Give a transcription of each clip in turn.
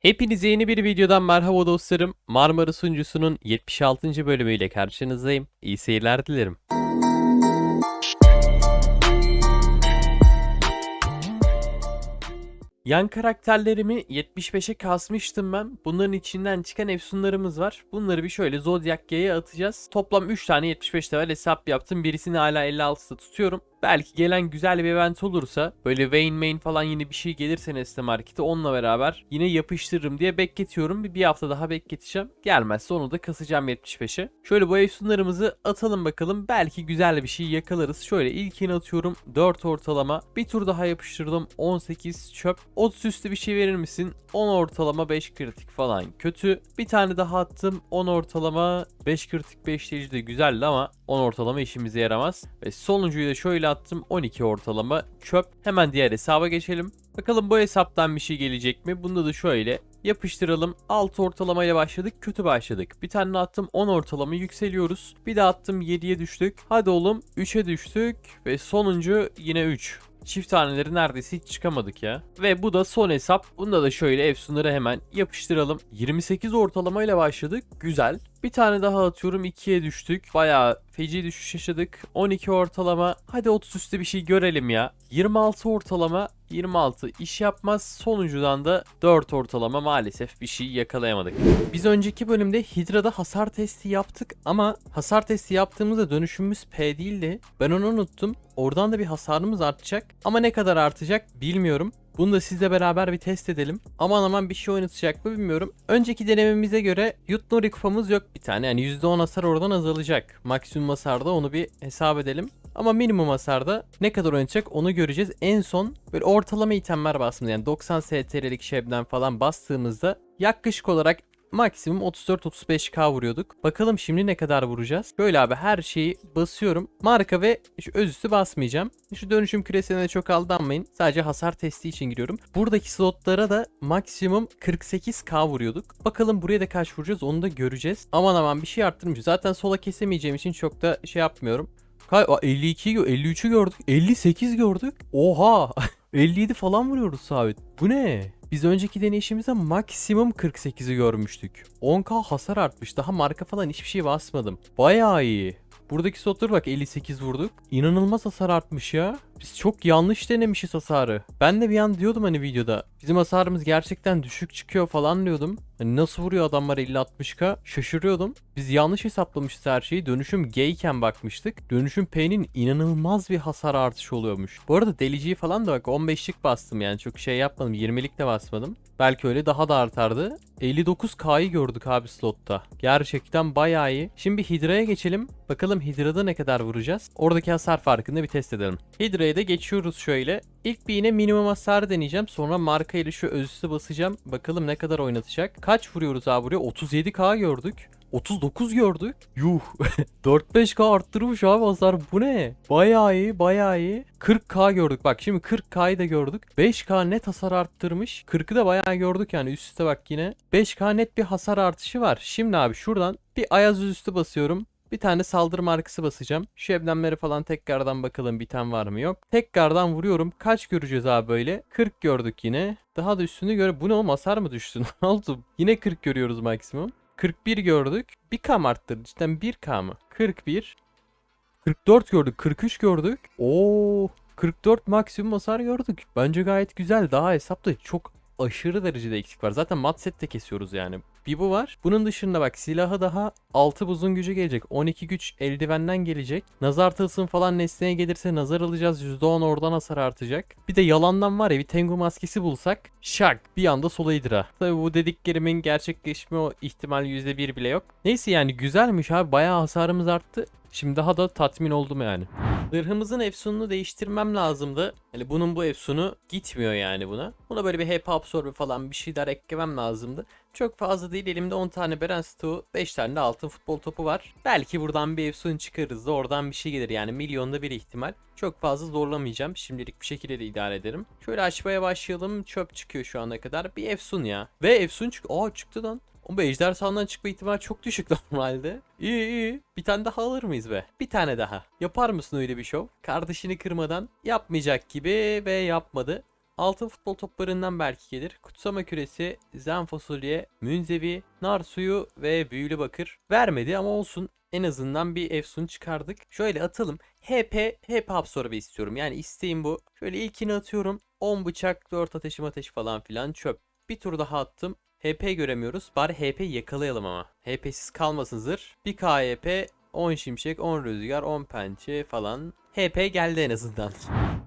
Hepinize yeni bir videodan merhaba dostlarım. Marmara sunucusunun 76. bölümüyle karşınızdayım. İyi seyirler dilerim. Yan karakterlerimi 75'e kasmıştım ben. Bunların içinden çıkan efsunlarımız var. Bunları bir şöyle Zodiac G'ye atacağız. Toplam 3 tane 75 level hesap yaptım. Birisini hala 56'da tutuyorum. Belki gelen güzel bir event olursa böyle Vayne Main falan yine bir şey gelirse Nesne Market'e onunla beraber yine yapıştırırım diye bekletiyorum. Bir, bir hafta daha bekleteceğim. Gelmezse onu da kasacağım 75'e. Şöyle bu efsunlarımızı atalım bakalım. Belki güzel bir şey yakalarız. Şöyle ilkini atıyorum 4 ortalama. Bir tur daha yapıştırdım 18 çöp. 30 üstü bir şey verir misin? 10 ortalama 5 kritik falan kötü. Bir tane daha attım 10 ortalama 5 kritik 5 deyici de güzeldi ama 10 ortalama işimize yaramaz. Ve sonuncuyu da şöyle attım 12 ortalama çöp. Hemen diğer hesaba geçelim. Bakalım bu hesaptan bir şey gelecek mi? Bunda da şöyle yapıştıralım. 6 ortalama ile başladık. Kötü başladık. Bir tane attım 10 ortalama yükseliyoruz. Bir daha attım 7'ye düştük. Hadi oğlum 3'e düştük. Ve sonuncu yine 3. Çift taneleri neredeyse hiç çıkamadık ya. Ve bu da son hesap. Bunda da şöyle efsunları hemen yapıştıralım. 28 ortalamayla başladık. Güzel. Bir tane daha atıyorum 2'ye düştük. Bayağı feci düşüş yaşadık. 12 ortalama. Hadi 30 üstü bir şey görelim ya. 26 ortalama. 26 iş yapmaz. Sonuncudan da 4 ortalama maalesef bir şey yakalayamadık. Biz önceki bölümde Hydra'da hasar testi yaptık ama hasar testi yaptığımızda dönüşümümüz P değildi. Ben onu unuttum. Oradan da bir hasarımız artacak. Ama ne kadar artacak bilmiyorum. Bunu da sizle beraber bir test edelim. Aman aman bir şey oynatacak mı bilmiyorum. Önceki denememize göre Yutnori kupamız yok bir tane. Yani %10 hasar oradan azalacak. Maksimum hasarda onu bir hesap edelim. Ama minimum hasarda ne kadar oynayacak onu göreceğiz. En son böyle ortalama itemler bastığımızda yani 90 STR'lik şebden falan bastığımızda yaklaşık olarak maksimum 34-35k vuruyorduk. Bakalım şimdi ne kadar vuracağız. Böyle abi her şeyi basıyorum. Marka ve şu özüstü basmayacağım. Şu dönüşüm küresine de çok aldanmayın. Sadece hasar testi için giriyorum. Buradaki slotlara da maksimum 48k vuruyorduk. Bakalım buraya da kaç vuracağız onu da göreceğiz. Aman aman bir şey arttırmış. Zaten sola kesemeyeceğim için çok da şey yapmıyorum. Kay Aa, 52 gö- 53'ü gördük. 58 gördük. Oha. 57 falan vuruyoruz sabit. Bu ne? Biz önceki deneyişimizde maksimum 48'i görmüştük. 10k hasar artmış. Daha marka falan hiçbir şey basmadım. Bayağı iyi. Buradaki slotlara bak 58 vurduk. İnanılmaz hasar artmış ya. Biz çok yanlış denemişiz hasarı. Ben de bir an diyordum hani videoda. Bizim hasarımız gerçekten düşük çıkıyor falan diyordum. Hani nasıl vuruyor adamlar 50-60k şaşırıyordum. Biz yanlış hesaplamışız her şeyi. Dönüşüm G iken bakmıştık. Dönüşüm P'nin inanılmaz bir hasar artışı oluyormuş. Bu arada deliciyi falan da bak 15'lik bastım yani çok şey yapmadım. 20'lik de basmadım. Belki öyle daha da artardı. 59K'yı gördük abi slotta. Gerçekten bayağı iyi. Şimdi bir Hydra'ya geçelim. Bakalım Hydra'da ne kadar vuracağız. Oradaki hasar farkını bir test edelim. Hydra'ya da geçiyoruz şöyle. İlk bir yine minimum hasar deneyeceğim. Sonra marka ile şu özüstü basacağım. Bakalım ne kadar oynatacak. Kaç vuruyoruz abi buraya? 37k gördük. 39 gördük. Yuh. 4-5k arttırmış abi hasar. Bu ne? Bayağı iyi bayağı iyi. 40k gördük. Bak şimdi 40k'yı da gördük. 5k net hasar arttırmış. 40'ı da bayağı gördük yani üst üste bak yine. 5k net bir hasar artışı var. Şimdi abi şuradan bir ayaz üstü basıyorum. Bir tane saldırı markası basacağım. Şu eblemleri falan tekrardan bakalım biten var mı yok. Tekrardan vuruyorum. Kaç göreceğiz abi böyle? 40 gördük yine. Daha da üstünü göre bu ne oğlum hasar mı düştü? Ne oldu? Yine 40 görüyoruz maksimum. 41 gördük. 1k mı arttırdı? Cidden 1k mı? 41. 44 gördük. 43 gördük. Oo, 44 maksimum hasar gördük. Bence gayet güzel. Daha hesapta çok aşırı derecede eksik var. Zaten mat sette kesiyoruz yani. Bir bu var. Bunun dışında bak silahı daha 6 buzun gücü gelecek. 12 güç eldivenden gelecek. Nazar tılsım falan nesneye gelirse nazar alacağız. %10 oradan hasar artacak. Bir de yalandan var ya bir Tengu maskesi bulsak şak bir anda sola hidra. Tabi bu dediklerimin gerçekleşme o ihtimal %1 bile yok. Neyse yani güzelmiş abi bayağı hasarımız arttı. Şimdi daha da tatmin oldum yani. Zırhımızın efsununu değiştirmem lazımdı. Yani bunun bu efsunu gitmiyor yani buna. Buna böyle bir HP absorbe falan bir şeyler eklemem lazımdı. Çok fazla değil elimde 10 tane Beren Stoğu 5 tane de altın futbol topu var. Belki buradan bir efsun çıkarırız da oradan bir şey gelir yani milyonda bir ihtimal. Çok fazla zorlamayacağım. Şimdilik bir şekilde de idare ederim. Şöyle açmaya başlayalım. Çöp çıkıyor şu ana kadar. Bir efsun ya. Ve efsun çık. Aa çıktı lan. Ama ejder sahandan çıkma ihtimali çok düşük normalde. İyi iyi. Bir tane daha alır mıyız be? Bir tane daha. Yapar mısın öyle bir şov? Kardeşini kırmadan yapmayacak gibi ve yapmadı. Altın futbol toplarından belki gelir. Kutsama küresi, zen fasulye, münzevi, nar suyu ve büyülü bakır. Vermedi ama olsun. En azından bir efsun çıkardık. Şöyle atalım. HP, HP absorbe istiyorum. Yani isteğim bu. Şöyle ilkini atıyorum. 10 bıçak, 4 ateşim ateş falan filan çöp. Bir tur daha attım. HP göremiyoruz. Bari HP yakalayalım ama. HP'siz kalmasın zırh. Bir KHP, 10 şimşek, 10 rüzgar, 10 pençe falan. HP geldi en azından.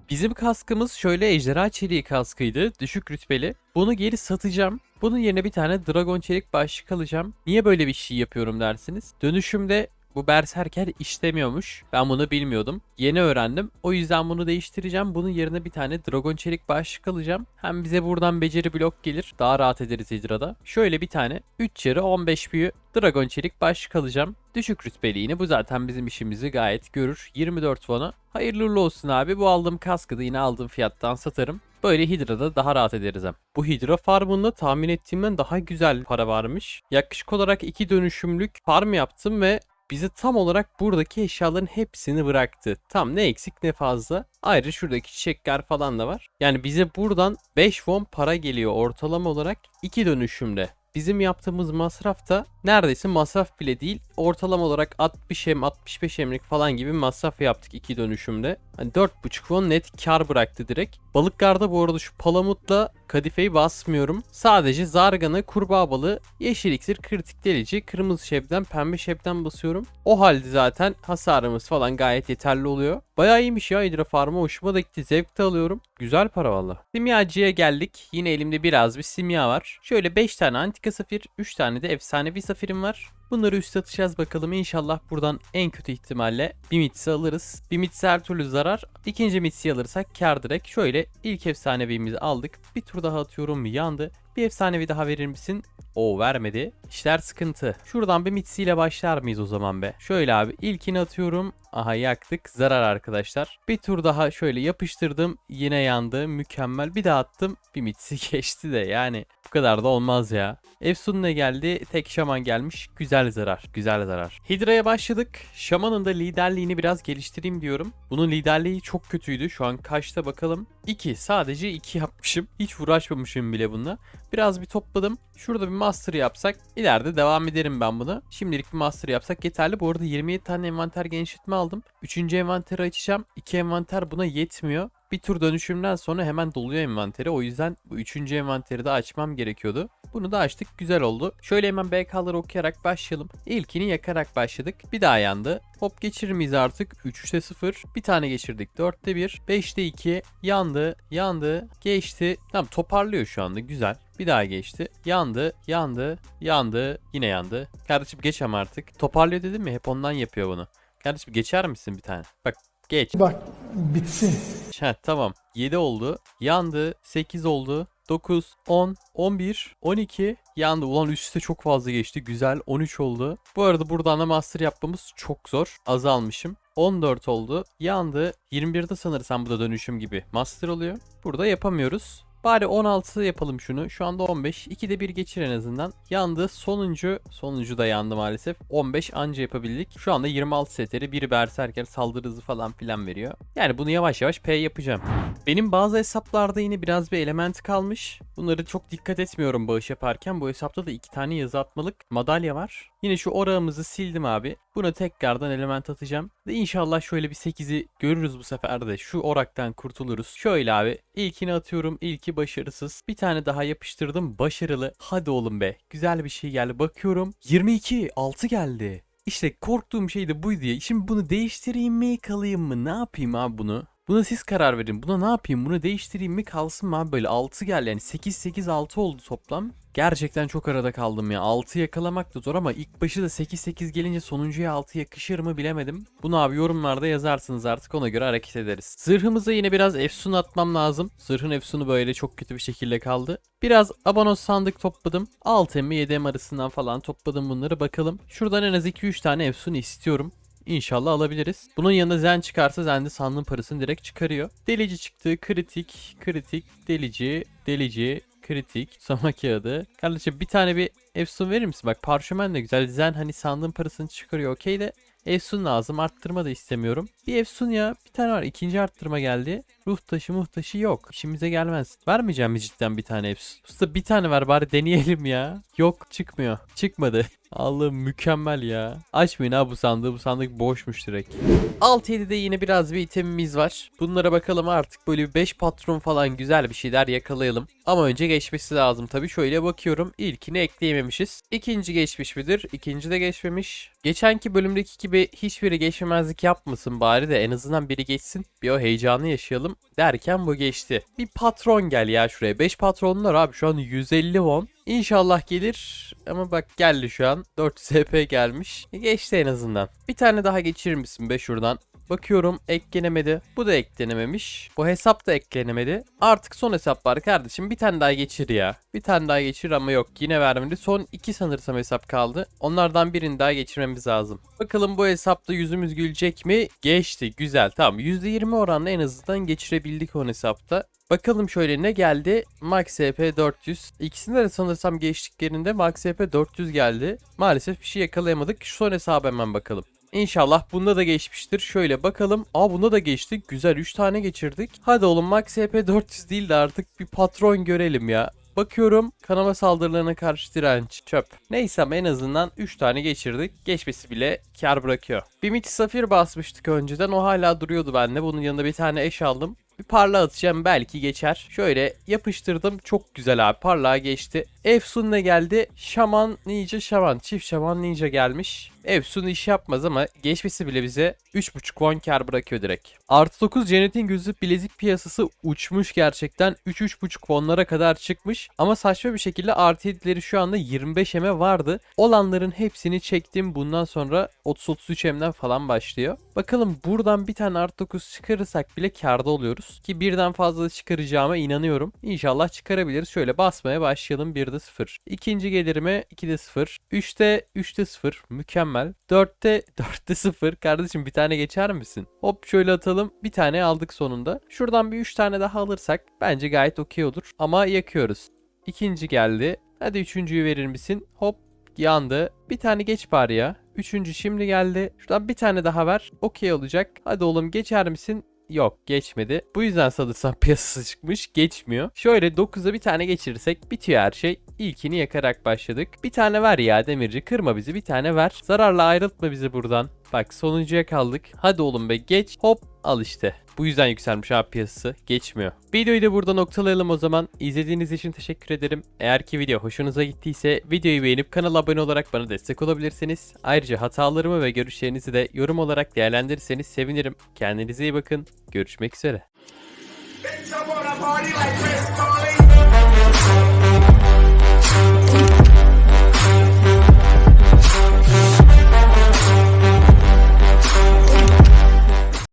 Bizim kaskımız şöyle ejderha çeliği kaskıydı. Düşük rütbeli. Bunu geri satacağım. Bunun yerine bir tane dragon çelik başlık alacağım. Niye böyle bir şey yapıyorum dersiniz. Dönüşümde bu berserker işlemiyormuş. Ben bunu bilmiyordum. Yeni öğrendim. O yüzden bunu değiştireceğim. Bunun yerine bir tane dragon çelik başlık alacağım. Hem bize buradan beceri blok gelir. Daha rahat ederiz Hydra'da. Şöyle bir tane 3 yarı 15 büyü dragon çelik başlık alacağım. Düşük rütbeli yine bu zaten bizim işimizi gayet görür. 24 won'a. Hayırlı uğurlu olsun abi. Bu aldığım kaskı da yine aldığım fiyattan satarım. Böyle Hydra'da daha rahat ederiz hem. Bu Hydra farmında tahmin ettiğimden daha güzel para varmış. Yaklaşık olarak iki dönüşümlük farm yaptım ve bize tam olarak buradaki eşyaların hepsini bıraktı. Tam ne eksik ne fazla. Ayrıca şuradaki çiçekler falan da var. Yani bize buradan 5 won para geliyor ortalama olarak iki dönüşümde. Bizim yaptığımız masraf da neredeyse masraf bile değil. Ortalama olarak 60 hem 65 emlik falan gibi masraf yaptık iki dönüşümde. Hani 4.5 won net kar bıraktı direkt. Balıklarda bu arada şu palamutla kadifeyi basmıyorum. Sadece zargana, kurbağa balığı, yeşil iksir, kritik delici, kırmızı şebden, pembe şebden basıyorum. O halde zaten hasarımız falan gayet yeterli oluyor. Bayağı iyiymiş ya Hydra Farm'a hoşuma da gitti. Zevk de alıyorum. Güzel para valla. Simyacıya geldik. Yine elimde biraz bir simya var. Şöyle 5 tane antika safir, 3 tane de efsanevi safirim var. Bunları üst atacağız bakalım. İnşallah buradan en kötü ihtimalle bir mitsi alırız. Bir mitsi her türlü zarar. İkinci mitsi alırsak kar direkt. Şöyle ilk efsanevimizi aldık. Bir tur daha atıyorum yandı. Bir efsanevi daha verir misin? O vermedi. İşler sıkıntı. Şuradan bir mitsiyle başlar mıyız o zaman be? Şöyle abi ilkini atıyorum. Aha yaktık. Zarar arkadaşlar. Bir tur daha şöyle yapıştırdım. Yine yandı. Mükemmel. Bir daha attım. Bir mitsi geçti de yani. Bu kadar da olmaz ya. Efsun ne geldi? Tek şaman gelmiş. Güzel zarar. Güzel zarar. Hydra'ya başladık. Şamanın da liderliğini biraz geliştireyim diyorum. Bunun liderliği çok kötüydü. Şu an kaçta bakalım. 2. Sadece 2 yapmışım. Hiç uğraşmamışım bile bununla. Biraz bir topladım. Şurada bir master yapsak ileride devam ederim ben buna. Şimdilik bir master yapsak yeterli. Bu arada 27 tane envanter genişletme aldım. 3. envanteri açacağım. 2 envanter buna yetmiyor. Bir tur dönüşümden sonra hemen doluyor envanteri. O yüzden bu 3. envanteri de açmam gerekiyordu. Bunu da açtık. Güzel oldu. Şöyle hemen BK'ları okuyarak başlayalım. İlkini yakarak başladık. Bir daha yandı. Hop geçirir miyiz artık? 3'te 0. Bir tane geçirdik. 4'te 1. 5'te 2. Yandı. Yandı. Geçti. Tamam toparlıyor şu anda. Güzel. Bir daha geçti. Yandı, yandı, yandı, yine yandı. Kardeşim geç artık. Toparlıyor dedim mi? Hep ondan yapıyor bunu. Kardeşim geçer misin bir tane? Bak geç. Bak bitsin. Heh, tamam. 7 oldu. Yandı. 8 oldu. 9, 10, 11, 12 yandı. Ulan üstte çok fazla geçti. Güzel. 13 oldu. Bu arada buradan da master yapmamız çok zor. Azalmışım. 14 oldu. Yandı. 21'de sanırsam bu da dönüşüm gibi master oluyor. Burada yapamıyoruz. Bari 16 yapalım şunu. Şu anda 15. 2'de 1 geçir en azından. Yandı. Sonuncu. Sonuncu da yandı maalesef. 15 anca yapabildik. Şu anda 26 seteri. Biri berserker saldırı hızı falan filan veriyor. Yani bunu yavaş yavaş P yapacağım. Benim bazı hesaplarda yine biraz bir element kalmış. Bunları çok dikkat etmiyorum bağış yaparken. Bu hesapta da iki tane yazı atmalık madalya var. Yine şu orağımızı sildim abi. Buna tekrardan element atacağım. Ve inşallah şöyle bir 8'i görürüz bu sefer de. Şu oraktan kurtuluruz. Şöyle abi. İlkini atıyorum. İlki başarısız. Bir tane daha yapıştırdım. Başarılı. Hadi oğlum be. Güzel bir şey geldi. Bakıyorum. 22. 6 geldi. İşte korktuğum şey de buydu ya. Şimdi bunu değiştireyim mi kalayım mı? Ne yapayım abi bunu? Buna siz karar verin. Buna ne yapayım? Bunu değiştireyim mi kalsın mı abi? Böyle 6 geldi yani 8 8 6 oldu toplam. Gerçekten çok arada kaldım ya. 6 yakalamak da zor ama ilk başı da 8-8 gelince sonuncuya 6 yakışır mı bilemedim. Bunu abi yorumlarda yazarsınız artık ona göre hareket ederiz. Zırhımıza yine biraz efsun atmam lazım. Zırhın efsunu böyle çok kötü bir şekilde kaldı. Biraz abonos sandık topladım. 6M 7M arasından falan topladım bunları bakalım. Şuradan en az 2-3 tane efsun istiyorum. İnşallah alabiliriz. Bunun yanında zen çıkarsa zen de sandığın parasını direkt çıkarıyor. Delici çıktı. Kritik, kritik, delici, delici, kritik, sama kağıdı. Kardeşim bir tane bir efsun verir misin? Bak parşömen de güzel. Zen hani sandığın parasını çıkarıyor okey de. Efsun lazım. Arttırma da istemiyorum. Bir efsun ya. Bir tane var. İkinci arttırma geldi. Ruh taşı muh taşı yok. İşimize gelmez. Vermeyeceğim cidden bir tane Efsun? Usta bir tane ver bari deneyelim ya. Yok çıkmıyor. Çıkmadı. Allah'ım mükemmel ya. Açmayın ha bu sandığı. Bu sandık boşmuş direkt. 6-7'de yine biraz bir itemimiz var. Bunlara bakalım artık böyle bir 5 patron falan güzel bir şeyler yakalayalım. Ama önce geçmesi lazım tabii. Şöyle bakıyorum. İlkini ekleyememişiz. İkinci geçmiş midir? İkinci de geçmemiş. Geçenki bölümdeki gibi hiçbiri geçmemezlik yapmasın bari de en azından biri geçsin. Bir o heyecanı yaşayalım derken bu geçti. Bir patron gel ya şuraya. 5 patronlar abi şu an 150 won. İnşallah gelir ama bak geldi şu an. 4 SP gelmiş. Geçti en azından. Bir tane daha geçirir misin be şuradan? Bakıyorum eklenemedi. Bu da eklenememiş. Bu hesap da eklenemedi. Artık son hesap var kardeşim. Bir tane daha geçir ya. Bir tane daha geçir ama yok. Yine vermedi. Son iki sanırsam hesap kaldı. Onlardan birini daha geçirmemiz lazım. Bakalım bu hesapta yüzümüz gülecek mi? Geçti. Güzel. Tamam. %20 oranla en azından geçirebildik o hesapta. Bakalım şöyle ne geldi? Max SP 400. İkisinde de sanırsam geçtiklerinde Max SP 400 geldi. Maalesef bir şey yakalayamadık. Şu son hesaba hemen bakalım. İnşallah bunda da geçmiştir. Şöyle bakalım. Aa bunda da geçtik. Güzel 3 tane geçirdik. Hadi oğlum Max SP 400 değil de artık bir patron görelim ya. Bakıyorum kanama saldırılarına karşı direnç çöp. Neyse ama en azından 3 tane geçirdik. Geçmesi bile kar bırakıyor. Bir mit safir basmıştık önceden o hala duruyordu bende. Bunun yanında bir tane eş aldım. Bir parla atacağım belki geçer. Şöyle yapıştırdım. Çok güzel abi. Parlağa geçti. Efsun ne geldi? Şaman ninja şaman. Çift şaman ninja gelmiş. Efsun iş yapmaz ama geçmesi bile bize 3.5 won kar bırakıyor direkt. Artı 9 cennetin gözü bilezik piyasası uçmuş gerçekten. 3-3.5 wonlara kadar çıkmış. Ama saçma bir şekilde artı 7'leri şu anda 25 eme vardı. Olanların hepsini çektim. Bundan sonra 30-33 emden falan başlıyor. Bakalım buradan bir tane artı 9 çıkarırsak bile karda oluyoruz. Ki birden fazla çıkaracağıma inanıyorum. İnşallah çıkarabiliriz. Şöyle basmaya başlayalım. 1'de 0. İkinci gelirime 2'de 0. 3'te 3'te 0. Mükemmel. 4'te 4'te 0. Kardeşim bir tane geçer misin? Hop şöyle atalım. Bir tane aldık sonunda. Şuradan bir 3 tane daha alırsak bence gayet okey olur. Ama yakıyoruz. İkinci geldi. Hadi üçüncüyü verir misin? Hop yandı. Bir tane geç bari ya. Üçüncü şimdi geldi. Şuradan bir tane daha ver. Okey olacak. Hadi oğlum geçer misin? Yok geçmedi. Bu yüzden sanırsam piyasası çıkmış. Geçmiyor. Şöyle 9'a bir tane geçirirsek bitiyor her şey. İlkini yakarak başladık. Bir tane ver ya demirci. Kırma bizi bir tane ver. Zararla ayrıltma bizi buradan. Bak sonuncuya kaldık. Hadi oğlum be geç. Hop al işte. Bu yüzden yükselmiş abi piyasası. Geçmiyor. Videoyu da burada noktalayalım o zaman. İzlediğiniz için teşekkür ederim. Eğer ki video hoşunuza gittiyse videoyu beğenip kanala abone olarak bana destek olabilirsiniz. Ayrıca hatalarımı ve görüşlerinizi de yorum olarak değerlendirirseniz sevinirim. Kendinize iyi bakın. Görüşmek üzere.